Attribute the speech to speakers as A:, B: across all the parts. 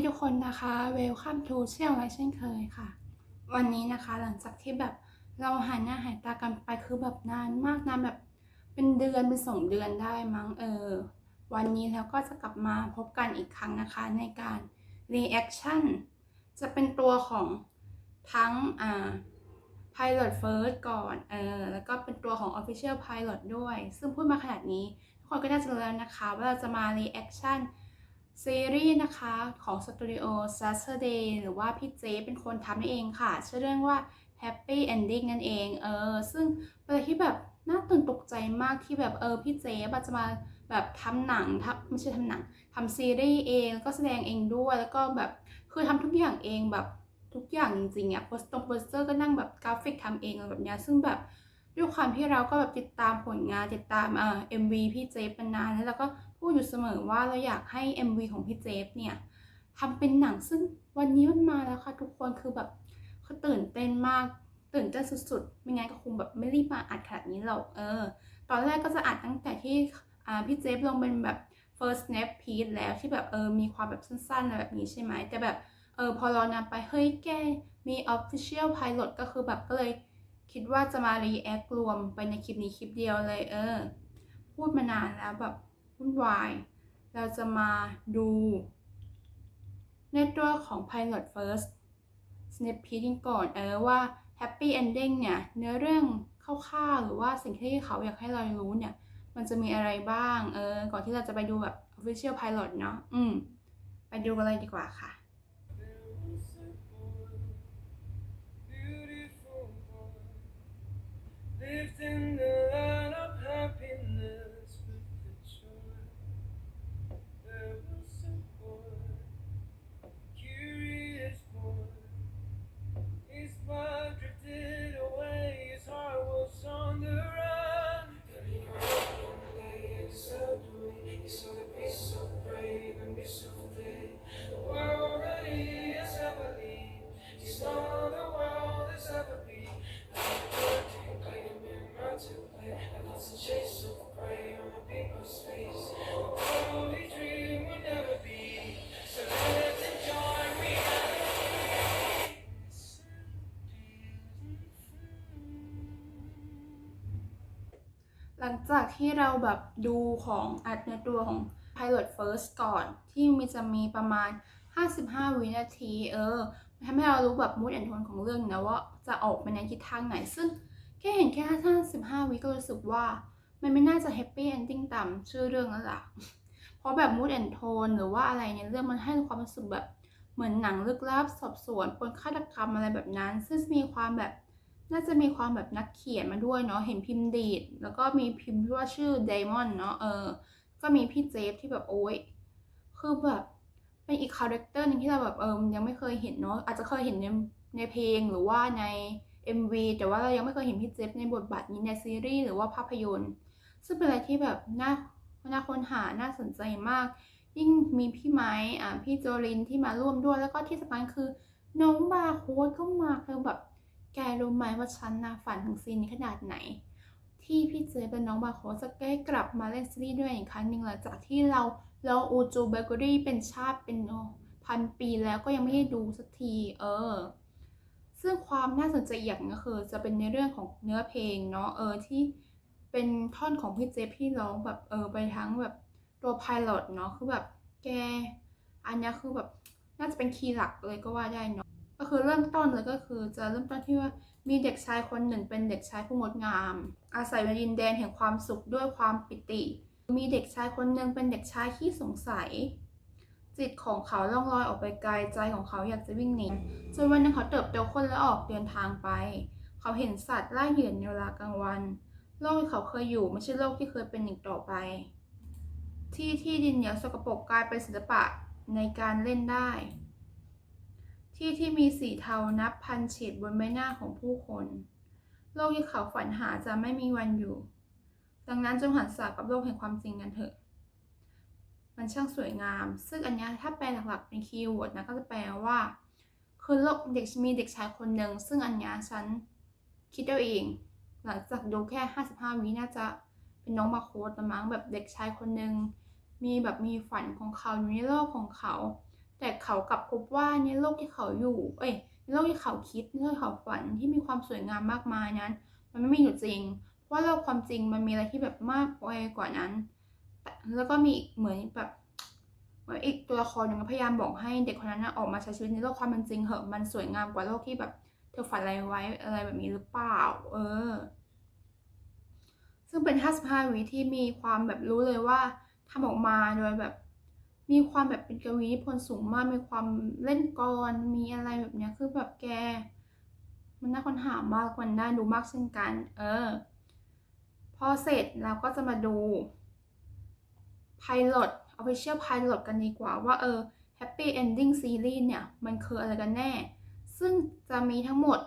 A: ดีทุกคนนะคะ Welcome to เชี่ยวไรเช่นเคยค่ะ วันนี้นะคะหลังจากที่แบบเราหายหน้าหายตากันไปคือแบบนานมากนานแบบเป็นเดือนเป็นสองเดือนได้มั้งเออ วันนี้แล้วก็จะกลับมาพบกันอีกครั้งนะคะในการ reaction จะเป็นตัวของทั้งอ่า Pilot First ก่อนเออแล้วก็เป็นตัวของ Official Pilot ด้วย ซึ่งพูดมาขนาดนี้ทุกคนก็น่าจะรู้แล้วนะคะ ว่าเราจะมา reaction ซีรีส์นะคะของ Studio Saturday หรือว่าพี่เจเป็นคนทำนั่นเองค่ะ ชื่อเรื่องว่า Happy Ending นั่นเอง เออ ซึ่งเป็นอะไรที่แบบน่าตื่นตกใจมากที่แบบเออพี่เจบจะมาแบบทำหนังทำไม่ใช่ทำหนังทำซีรีส์เองแล้วก็แสดงเองด้วย แล้วก็แบบคือทำทุกอย่างเองแบบทุกอย่างจริงๆอะโปสตงโปสเตอร์ก็นั่งแบบกราฟิกทำเองแบบเนี้ยซึ่งแบบด้วยความที่เราก็แบบติดตามผลงานติดตามเอ่อ MV พี่เจมานานแล้วเราก็ พูดอยู่เสมอว่าเราอยากให้ MV ของพี่เจฟเนี่ยทำเป็นหนังซึ่งวันนี้มันมาแล้วค่ะทุกคนคือแบบคือตื่นเต้นมากตื่นเต้นสุดๆ ไม่งั้นก็คงแบบไม่รีบมาอัดขนาดนี้หรอกเออ ตอนแรกก็จะอัดตั้งแต่ที่พี่เจฟลงเป็นแบบ first snap peek แล้วที่แบบเออมีความแบบสั้นๆอะไรแบบนี้ใช่ไหมแต่แบบเออพอเรานำไปเฮ้ยแกมี official pilot ก็คือแบบก็เลยคิดว่าจะมา react รวมไปในคลิปนี้คลิปเดียวเลยเออ พูดมานานแล้วแบบ วุ่นวาย เราจะมาดู ในตัวของ pilot first snap peek กันก่อนเออว่า happy ending เนี่ยเนื้อเรื่องคร่าวๆหรือว่าสิ่งที่เขาอยากให้เรารู้เนี่ย มันจะมีอะไรบ้างเออก่อนที่เราจะไปดูแบบ official pilot เนาะอืม ไปดูกันเลยดีกว่าค่ะ
B: lived in
A: งจากที่เราแบบดูของอัดในตัวของ Pilot First ก่อนที่มีจะมีประมาณ 55 วินาที เออทำให้เรารู้แบบ mood and tone ของเรื่องนะว่าจะออกไปในทิศทางไหน ซึ่งแค่เห็นแค่ 55 วิก็รู้สึกว่า มันไม่น่าจะ happy ending ตามชื่อเรื่องแล้วล่ะ เพราะแบบ mood and tone หรือว่าอะไรในเรื่องมันให้ความรู้สึกแบบเหมือนหนังลึกลับสอบสวนปนฆาตกรรมอะไรแบบนั้น ซึ่งมีความแบบ น่าจะมีความแบบนักเขียนมาด้วยเนาะเห็นพิมพ์ดีด แล้วก็มีพิมพ์ที่ว่าชื่อไดมอนด์เนาะเออ ก็มีพี่เจฟที่แบบโอ้ยคือแบบเป็นอีกคาแรคเตอร์หนึงที่เราแบบเออยังไม่เคยเห็นเนาะอาจจะเคยเห็นในในเพลงหรือว่าใน MV แต่ว่าเรายังไม่เคยเห็นพี่เจฟในบทบาทนี้ในซีรีส์หรือว่าภาพยนตร์ ซึ่งเป็นอะไรที่แบบน่าน่าค้นหาน่าสนใจมาก ยิ่งมีพี่ไม้อ่าพี่โจลินที่มาร่วมด้วยแล้วก็ที่สำคัญคือน้องบาโค้ดก็มาคือแบบ แกรู้ไหมว่าฉันนะฝันถึงซีนนี้ขนาดไหน ที่พี่เจเป็นน้องบาโคจะใกล้กลับมาเล่นซีรีส์ด้วยอีกครั้งหนึ่งหลังจากที่เราเราอูจูเบเกอรี่เป็นชาติเป็นพันปีแล้วก็ยังไม่ได้ดูสักที เออ ซึ่งความน่าสนใจอย่างก็คือ จะเป็นในเรื่องของเนื้อเพลงเนาะเออที่เป็นท่อนของพี่เจพี่ร้องแบบเออไปทั้งแบบตัวพายロเนาะคือแบบแก อันนี้คือแบบน่าจะเป็นคีย์หลักเลยก็ว่าได้เนาะ ก็คือเริ่มต้นเลยก็คือจะเริ่มต้นที่ว่ามีเด็กชายคนหนึ่งเป็นเด็กชายผู้งดงาม อาศัยในดินแดนแห่งความสุขด้วยความปิติ มีเด็กชายคนหนึ่งเป็นเด็กชายขี้สงสัย จิตของเขาล่องลอยออกไปไกลใจของเขาอยากจะวิ่งหนีจนวันหนึ่งเขาเติบโตขึ้นและออกเดินทางไป เขาเห็นสัตว์ล่าเหยื่อในเวลากลางวันโลกที่เขาเคยอยู่ไม่ใช่โลกที่เคยเป็นอีกต่อไป ที่ที่ดินเหนียวสกปรกกลายเป็นศิลปะในการเล่นได้ ที่ที่มีสีเทานับพันเฉดบนใบหน้าของผู้คน โลกที่เขาฝันหาจะไม่มีวันอยู่ ดังนั้นจงหันษากับโลกแห่งความจริงกันเถอะ มันช่างสวยงาม ซึ่งอันนี้ถ้าแปลหลักๆเป็นคีย์เวิร์ดนะก็จะแปลว่า คือโลกเด็กมีเด็กชายคนหนึ่งซึ่งอันนี้ฉันคิดเอาเอง หลังจากดูแค่ 55 วิน่าจะเป็นน้องมาโคตละมั้งแบบเด็กชายคนหนึ่งมีแบบมีฝันของเขาอยู่ในโลกของเขา แต่เขากลับพบว่าในโลกที่เขาอยู่ เอ้ยในโลกที่เขาคิดในโลกที่เขาฝันที่มีความสวยงามมากมายนั้น มันไม่มีอยู่จริงเพราะว่าโลกความจริงมันมีอะไรที่แบบมากไปกว่านั้นแแล้วก็มีเหมือนแบบเหมือนอีกตัวละครหนึ่งพยายามบอกให้เด็กคนนั้นออกมาใช้ชีวิตในโลกความเป็นจริงเหอะมันสวยงามกว่าโลกที่แบบเธอฝันอะไรไว้อะไรแบบนี้หรือเปล่า เออ ซึ่งเป็น 55 วิที่มีความแบบรู้เลยว่าทำออกมาโดยแบบ มีความแบบเป็นกวีนิพนธ์สูงมาก มีความเล่นกรมีอะไรแบบเนี้ยคือแบบแก มันน่าค้นหามากมันน่าดูมากเช่นกัน เออ พอเสร็จเราก็จะมาดู Pilot Official Pilot กันดีกว่าว่าเออ Happy Ending Series เนี่ย มันคืออะไรกันแน่ ซึ่งจะมีทั้งหมด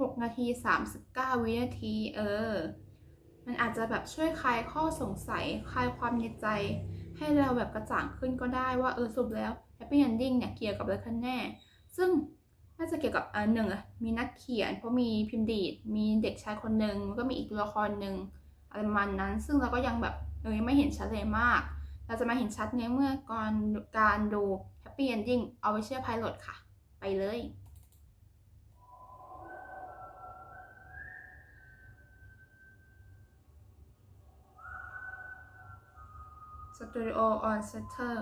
A: 6 นาที 39 วินาที เออ มันอาจจะแบบช่วยคลายข้อสงสัย คลายความในใจ ให้เราแบบกระจ่างขึ้นก็ได้ว่าเออสรุปแล้ว Happy Ending เนี่ยเกี่ยวกับอะไรกันแน่ ซึ่งน่าจะเกี่ยวกับอันหนึ่งมีนักเขียน เพราะมีพิมพ์ดีดมีเด็กชายคนหนึ่งก็มีอีกตัวละครหนึ่งอะไรประมาณนั้น ซึ่งเราก็ยังแบบเออยังไม่เห็นชัดเลยมาก เราจะมาเห็นชัดในเมื่อก่อนการดู Happy Ending Official Pilot ค่ะ ไปเลย Studio on Setter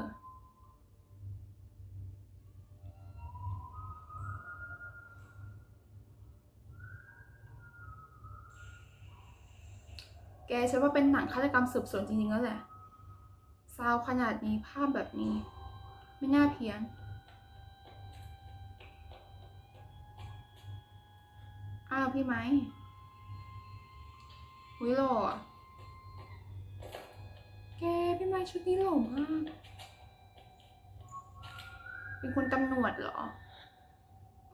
A: แกฉันว่าเป็นหนังฆาตกรรมสืบสวนจริงๆแล้วแหละ ซาวขนาดนี้ภาพแบบนี้ ไม่น่าเพี้ยน อ้าวพี่ไหมอุ้ยหล่ออะ แกพี่ไม้ชุดนี้หล่อมาก เป็นคนตำรวจเหรอ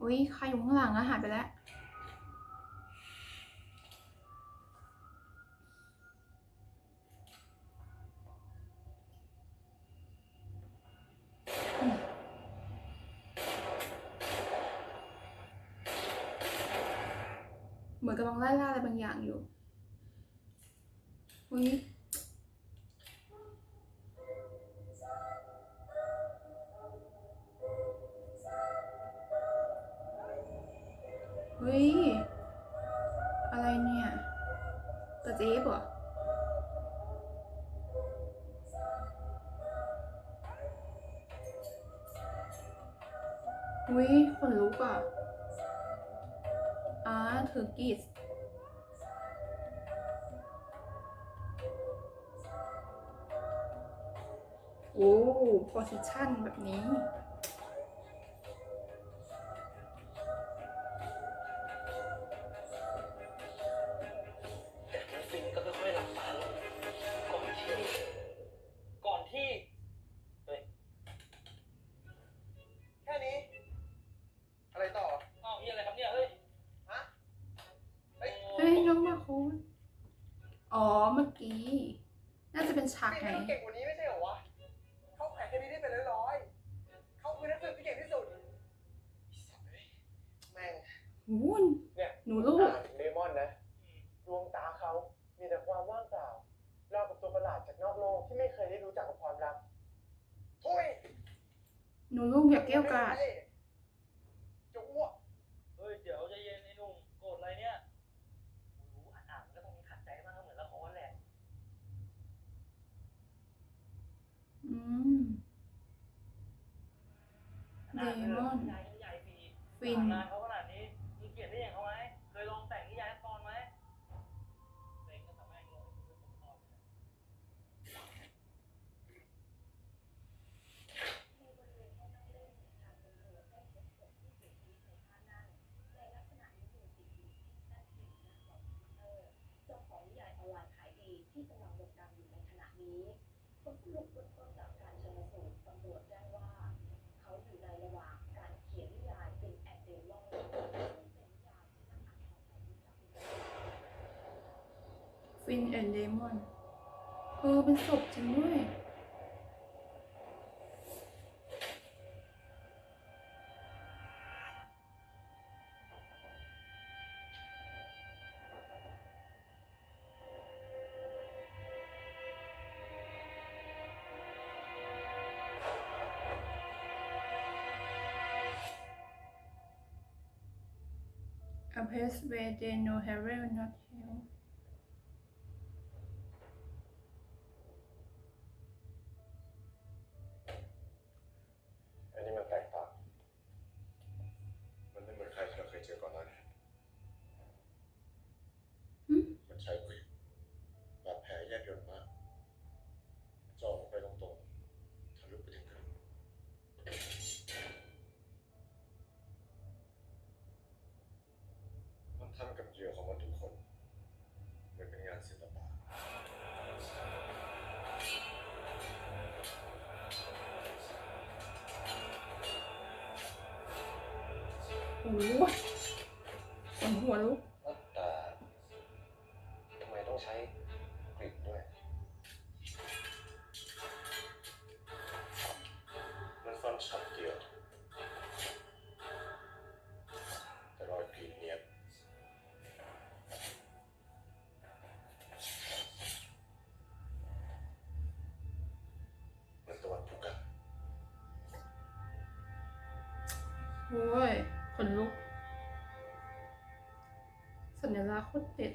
A: อุ้ยใครอยู่ข้างหลังอะหายไปแล้ว เหมือนกำลังไล่ล่าอะไรบางอย่างอยู่อุ้ย ฮ้ย อะไรเนี่ยกระเจี๊ยบเหรออุ้ยขนลุกอะอ่าเธอกีสโอ้โพสิชันแบบนี้
B: อ๋อ เมื่
A: อกี้ น่าจะเป็นฉาก
C: นี่
A: ไหน
C: เขาเก่งกว่านี้ไม่ใช่เหรอวะ เขาแข่งคดีได้เป็นร้อยๆเขาคือนักสืบที่เก่งที่สุดไอ้สัตว์เอ้ยแม่ง
A: หูน
C: เนี่ย
A: หนูลูก
C: อ่านถึงเลมอนนะ ดวงตาเขา มีแต่ความว่างเปล่าเรากับตัวประหลาดจากนอกโลกที่ไม่เคยได้รู้จักกับความรักทุย
A: หนูลูกอย่าเกี้ยวกราด
C: จะอ้วก
B: เฮ้ย เดี๋ยวใจเย็นไอ้หนุ่มโกรธอะไรเนี่ยรู้อ่านๆมันก็ต้องมีขัดใจบ้างก็เหมือนละครแหละ
A: อืม เด มอน
B: นิน ฟิน
A: ฟิน
B: แอน
D: ด์เด
A: มอนเออเป็นศพจริงด้วย A place where they know Harry not โอ้โหขนหัวลุก
E: แต่ทำไมต้องใช้กลิ่นด้วย
A: สัญ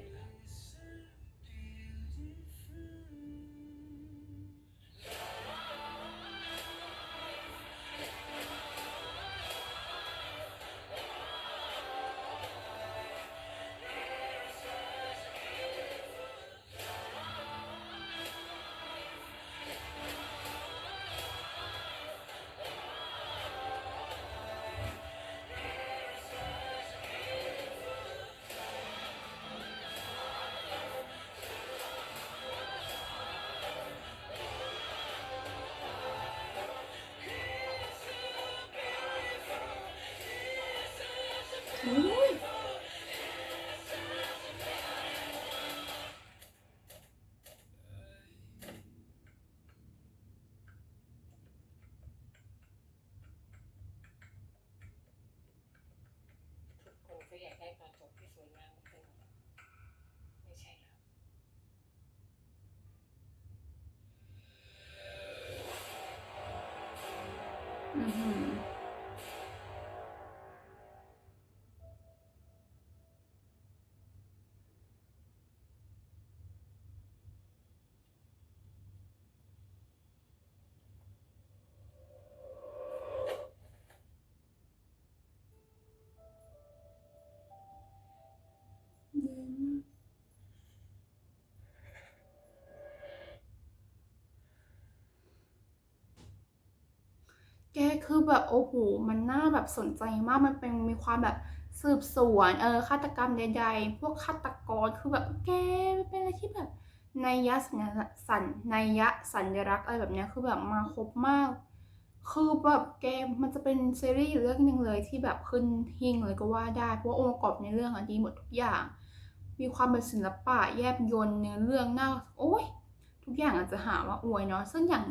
A: คือแบบโอ้โหมันน่าแบบสนใจมากมันเป็นมีความแบบสืบสวนเออฆาตกรรมใดๆ พวกฆาตกรคือแบบแกมันเป็นอะไรที่แบบนัยยะสัญลักษณ์สัญนัยยะสัญลักษณ์อะไรแบบเนี้ยคือแบบมาครบมาก คือแบบแกมันจะเป็นซีรีส์อยู่เรื่องหนึ่งเลยที่แบบขึ้นหิ่งเลยก็ว่าได้ เพราะว่าองค์ประกอบในเรื่องอะดีหมดทุกอย่าง มีความเป็นศิลปะแยบยนต์เนื้อเรื่องน่าโอ้ยทุกอย่างอาจจะหาว่าอวยเนาะซึ่งอย่าง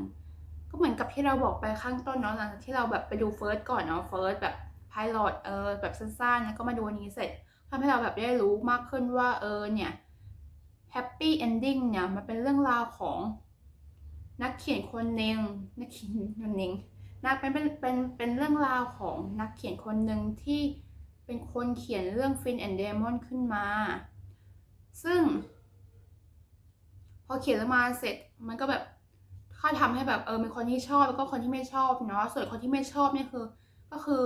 A: ก็เหมือนกับที่เราบอกไปข้างต้นเนาะหลังจากที่เราแบบไปดูเฟิร์สก่อนเนาะเฟิร์สแบบพายโลดเออแบบสั้นๆแล้วก็มาดูอันนี้เสร็จทำให้เราแบบได้รู้มากขึ้นว่าเออเนี่ยแฮปปี้เอนดิ้งเนี่ยมันเป็นเรื่องราวของนักเขียนคนหนึ่งนักเขียนคนหนึ่งนักเป็นเป็นเป็นเป็นเรื่องราวของนักเขียนคนหนึ่งที่เป็นคนเขียนเรื่องฟินแอนด์เดมอนขึ้นมา ซึ่ง พอเขียนมาเสร็จมันก็แบบ ค่อยทำให้แบบเออมีคนที่ชอบแล้วก็คนที่ไม่ชอบเนาะส่วนคนที่ไม่ชอบเนี่ยคือ ก็คือ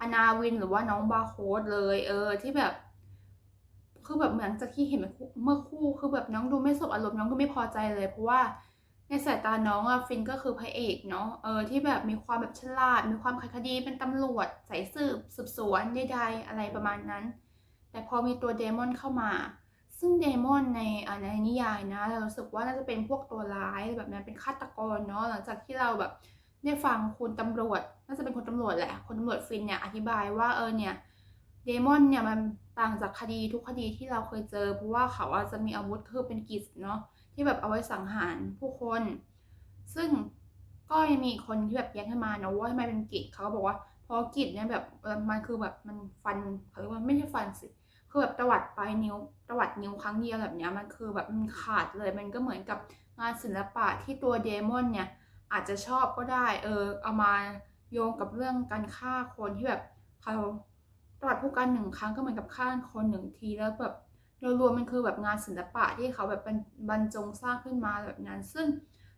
A: อนาวินหรือว่าน้องบาโค้ดเลย เออที่แบบ คือแบบเหมือนจากที่เห็นเมื่อคู่คือแบบน้องดูไม่สบอารมณ์น้องก็ไม่พอใจเลย เพราะว่าในสายตาน้องอะฟินก็คือพระเอกเนาะเออที่แบบมีความแบบฉลาด มีความไขคดีเป็นตำรวจสายสืบสืบสวนใดๆอะไรประมาณนั้น แต่พอมีตัวเดมอนเข้ามา ซึ่งเดมอนในอ่าในนิยายนะ เรารู้สึกว่าน่าจะเป็นพวกตัวร้ายแบบนั้นเป็นฆาตกรเนาะหลังจากที่เราแบบได้ฟังคุณตำรวจ น่าจะเป็นคนตำรวจแหละ คนตำรวจฟินเนี่ยอธิบายว่าเออเนี่ยเดมอนเนี่ยมันต่างจากคดีทุกคดีที่เราเคยเจอ เพราะว่าเขาอาจจะมีอาวุธคือเป็นกิจเนาะที่แบบเอาไว้สังหารผู้คน ซึ่งก็ยังมีคนที่แบบแย้งขึ้นมาเนาะว่าทำไมเป็นกิจเขาก็บอกว่าเพราะกิจเนี่ยแบบมันคือแบบมันฟันเขาเรียกว่าไม่ใช่ฟันสิ คือแบบตวัดปลายนิ้วตวัดนิ้วครั้งเดียวแบบเนี้ยมันคือแบบมันขาดเลยมันก็เหมือนกับงานศิลปะที่ตัวเดมอนเนี่ยอาจจะชอบก็ได้เออเอามาโยงกับเรื่องการฆ่าคนที่แบบเขาตวัดผู้กันหนึ่งครั้งก็เหมือนกับฆ่าคนหนึ่งทีแล้วแบบโดยรวมมันคือแบบงานศิลปะที่เขาแบบบรรจงสร้างขึ้นมาแบบนั้น ซึ่ง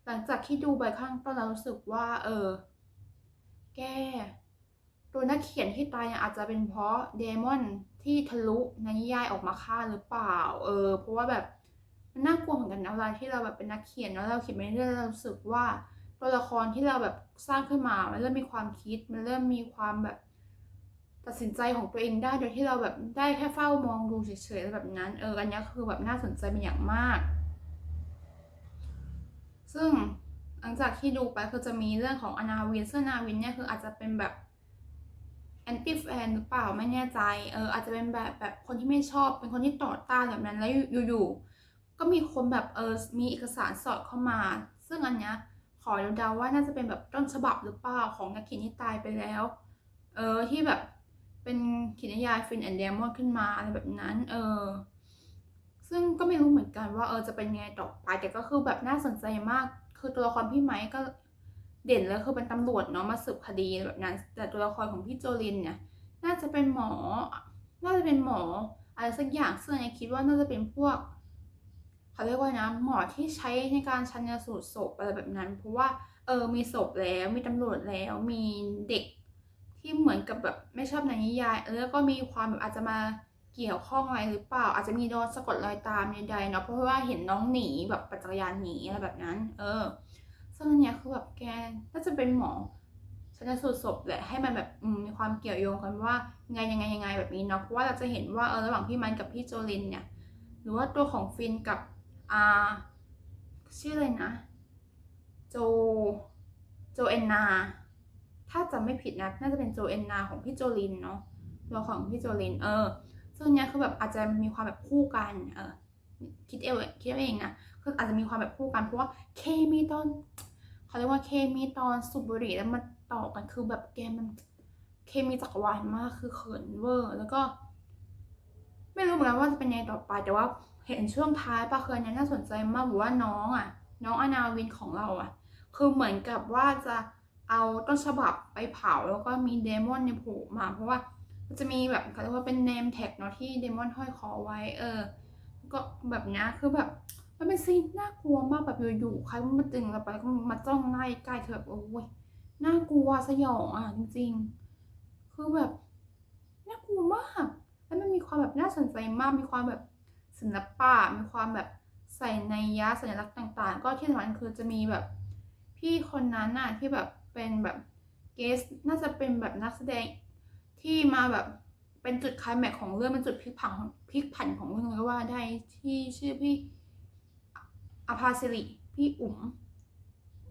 A: หลังจากที่ดูไปข้างต้นเรารู้สึกว่า เออ แกตัวนักเขียนที่ตายอาจจะเป็นเพราะเดมอน ที่ทะลุในนิยายออกมาฆ่าหรือเปล่า เออ เพราะว่าแบบมันน่ากลัวเหมือนกันนะเวลาที่เราแบบเป็นนักเขียนแล้วเราเขียนไปเรื่อยเรารู้สึกว่าตัวละครที่เราแบบสร้างขึ้นมา มันเริ่มมีความคิด มันเริ่มมีความแบบตัดสินใจของตัวเองได้โดยที่เราแบบได้แค่เฝ้ามองดูเฉยๆแบบนั้น เออ อันนี้คือแบบน่าสนใจเป็นอย่างมาก ซึ่งหลังจากที่ดูไปคือจะมีเรื่องของอนาวินซึ่งอนาวินเนี่ยคืออาจจะเป็นแบบ แอนตี้แฟนหรือเปล่าไม่แน่ใจเอออาจจะเป็นแบบแบบคนที่ไม่ชอบ เป็นคนที่ต่อต้านแบบนั้นแล้วอยู่ๆก็มีคนแบบเออมีเอกสารสอดเข้ามา ซึ่งอันเนี้ยขอเดาๆว่าน่าจะเป็นแบบต้นฉบับหรือเปล่าของนักเขียนที่ตายไปแล้วเออที่แบบเป็นเขียนนิยายฟินแอนเดมอนขึ้นมาอะไรแบบนั้นเออซึ่งก็ไม่รู้เหมือนกันว่าเออจะเป็นไงต่อไปแต่ก็คือแบบน่าสนใจมาก คือตัวละครพี่ไม้ก็ เด่นเลยคือเป็นตำรวจเนาะมาสืบคดีแบบนั้น แต่ตัวละครของพี่โจลินเนี่ย น่าจะเป็นหมอ น่าจะเป็นหมออะไรสักอย่างซึ่งอันคิดว่าน่าจะเป็นพวกเขาเรียกว่านะหมอที่ใช้ในการชันสูตรศพอะไรแบบนั้น เพราะว่าเออมีศพแล้วมีตำรวจแล้วมีเด็กที่เหมือนกับแบบไม่ชอบในนิยายแล้วก็มีความแบบอาจจะมาเกี่ยวข้องอะไรหรือเปล่า อาจจะมีโดนสะกดรอยตามใดๆเนาะเพราะว่าเห็นน้องหนีแบบปัจจักรยานหนีอะไรแบบนั้น เออ ซึ่งอันเนี้ยคือแบบแกน่าจะเป็นหมอชันสูตรศพแหละให้มันแบบมีความเกี่ยวโยงกันว่ายังไงยังไงยังไงแบบนี้เนาะเพราะว่าเราจะเห็นว่าเออระหว่างพี่มันกับพี่โจลินเนี่ยหรือว่าตัวของฟินกับอ่าชื่ออะไรนะ โจโจเอนนา ถ้าจำไม่ผิดนะน่าจะเป็นโจเอนนาของพี่โจลินเนาะตัวของพี่โจลินเออซึ่งเนี้ยคือแบบอาจจะมีความแบบคู่กันเออคิดเองคิดเอาเองนะคืออาจจะมีความแบบคู่กันเพราะว่าเคมีตอน เขาเรียกว่าเคมีตอนสูบบุหรี่แล้วมาต่อกันคือแบบแกมันเคมีจักรวาลมากคือเขินเวอร์ แล้วก็ ไม่รู้เหมือนกันว่าจะเป็นยังไงต่อไป แต่ว่าเห็นช่วงท้ายปะเคยเนี่ยน่าสนใจมากบอกว่าน้องอะ น้องอนาวินของเราอะ คือเหมือนกับว่าจะเอาต้นฉบับไปเผาแล้วก็มีเดมอนในยผล่มา เพราะว่ามันจะมีแบบเขาเรียกว่าเป็นเนมแท็กเนาะที่เดมอนห้อยคอไว้ เออ ก็แบบนี้คือแบบ มันเป็นซีนน่ากลัวมากแบบอยู่ๆใครมันมาตึงเราไปก็มาจ้องหน้าใกล้เธอแบบโอ้ยน่ากลัวสยองอะจริง ๆ คือแบบน่ากลัวมากแล้วมันมีความแบบน่าสนใจมากมีความแบบศิลปะมีความแบบใส่ในยะสัญลักษณ์ต่าง ๆ ก็ที่สำคัญคือจะมีแบบพี่คนนั้นน่ะที่แบบเป็นแบบเกสน่าจะเป็นแบบนักแสดงที่มาแบบเป็นจุดคลายแม็กของเรื่องเป็นจุดพลิกผันของพลิกผันของเรื่องเลยก็ว่าได้ที่ชื่อพี่ อภาสิริพี่อุ๋ม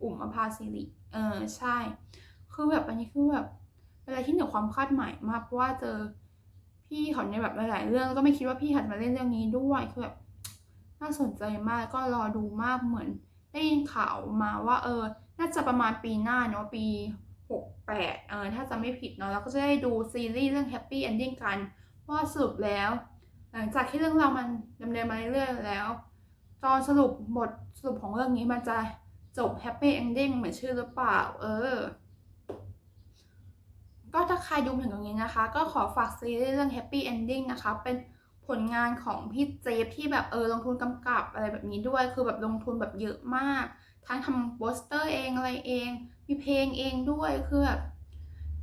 A: อุ๋มอภาสิริ เออใช่ คือแบบอันนี้คือแบบเวลาที่เหนือความคาดหมายมากเพราะว่าเจอพี่เขาในแบบหลาย ๆ เรื่องแล้วก็ไม่คิดว่าพี่เขาจะมาเล่นเรื่องนี้ด้วยคือแบบน่าสนใจมากก็รอดูมากเหมือนได้ยินข่าวมาว่าเออ น่าจะประมาณปีหน้าเนาะปีหกแปดเออถ้าจะไม่ผิดเนาะแล้วก็จะได้ดูซีรีส์เรื่อง Happy Ending กัน ว่าสรุปแล้ว หลังจากที่เรื่องราวมันดำเนินมาเรื่อย ๆ แล้ว ตอนสรุปบทสรุปของเรื่องนี้มันจะจบ Happy Ending เหมือนชื่อหรือเปล่า เออ ก็ถ้าใครดูถึงตรงนี้นะคะ ก็ขอฝากซีรีส์เรื่อง Happy Ending นะคะ เป็นผลงานของพี่เจฟที่แบบเออลงทุนกำกับอะไรแบบนี้ด้วย คือแบบลงทุนแบบเยอะมาก ทั้งทำโปสเตอร์เองอะไรเอง มีเพลงเองด้วย คือแบบ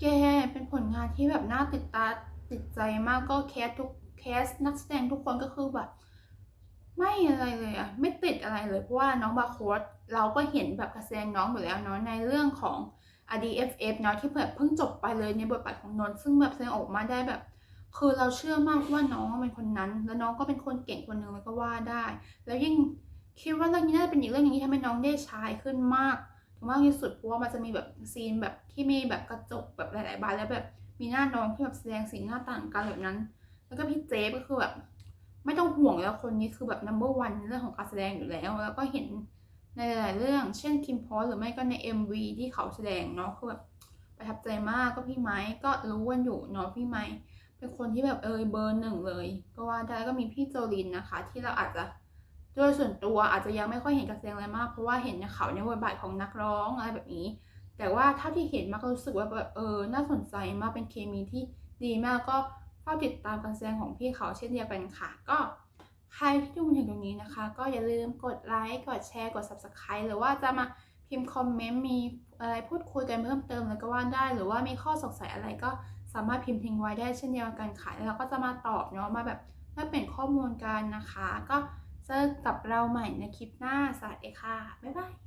A: แกเป็นผลงานที่แบบน่าติดตาติดใจมาก ก็แคสทุกแคสนักแสดงทุกคนก็คือแบบ ไม่อะไรเลยอะไม่ติดอะไรเลยเพราะว่าน้องบาโค้ดเราก็เห็นแบบการแสดงน้องอยู่แล้วเนาะในเรื่องของ RDFF เนาะที่แบบเพิ่งจบไปเลยในบทบาทของนนท์ซึ่งแบบแสดงออกมาได้แบบ คือเราเชื่อมากว่าน้องเป็นคนนั้น แล้วน้องก็เป็นคนเก่งคนหนึ่งแล้วก็ว่าได้ แล้วยิ่งคิดว่าเรื่องนี้น่าจะเป็นอีกเรื่องหนึงที่ทำให้น้องได้ชายขึ้นมากถึงมากที่สุดเพราะว่ามันจะมีแบบซีนแบบที่มีแบบกระจกแบบหลาย ๆบานแล้วแบบมีหน้าน้องที่แบบแสดงสีหน้าต่างกันแบบนั้น แล้วก็พี่เจฟก็คือแบบ ไม่ต้องห่วงแล้วคนนี้คือแบบ number one ในเรื่องของการแสดงอยู่แล้ว แล้วก็เห็นในหลายเรื่อง เช่นคิมพอสหรือไม่ก็ใน MV ที่เขาแสดงเนาะคือแบบประทับใจมากก็พี่ไม้ก็รู้กันอยู่เนาะพี่ไม้เป็นคนที่แบบเออเบอร์หนึ่งเลย ก็ว่าได้ก็มีพี่โจลินนะคะ ที่เราอาจจะโดยส่วนตัวอาจจะยังไม่ค่อยเห็นการแสดงอะไรมาก เพราะว่าเห็นในเขาในบทบาทของนักร้องอะไรแบบนี้ แต่ว่าเท่าที่เห็นมาก็รู้สึกว่าแบบเออน่าสนใจมากเป็นเคมีที่ดีมากก็ เฝ้าติดตามการแสดงของพี่เขาเช่นเดียวกันค่ะ ก็ใครที่ดูมาถึงตรงนี้นะคะ ก็อย่าลืมกดไลค์กดแชร์กด subscribe หรือว่าจะมาพิมพ์คอมเมนต์มีอะไรพูดคุยกันเพิ่มเติมแล้วก็ว่าได้ หรือว่ามีข้อสงสัยอะไรก็สามารถพิมพ์ทิ้งไว้ได้เช่นเดียวกันค่ะแล้วเราก็จะมาตอบเนาะมาแบบมาเปลี่ยนข้อมูลกันนะคะ ก็เจอกับเราใหม่ในคลิปหน้าสวัสดีค่ะบ๊ายบาย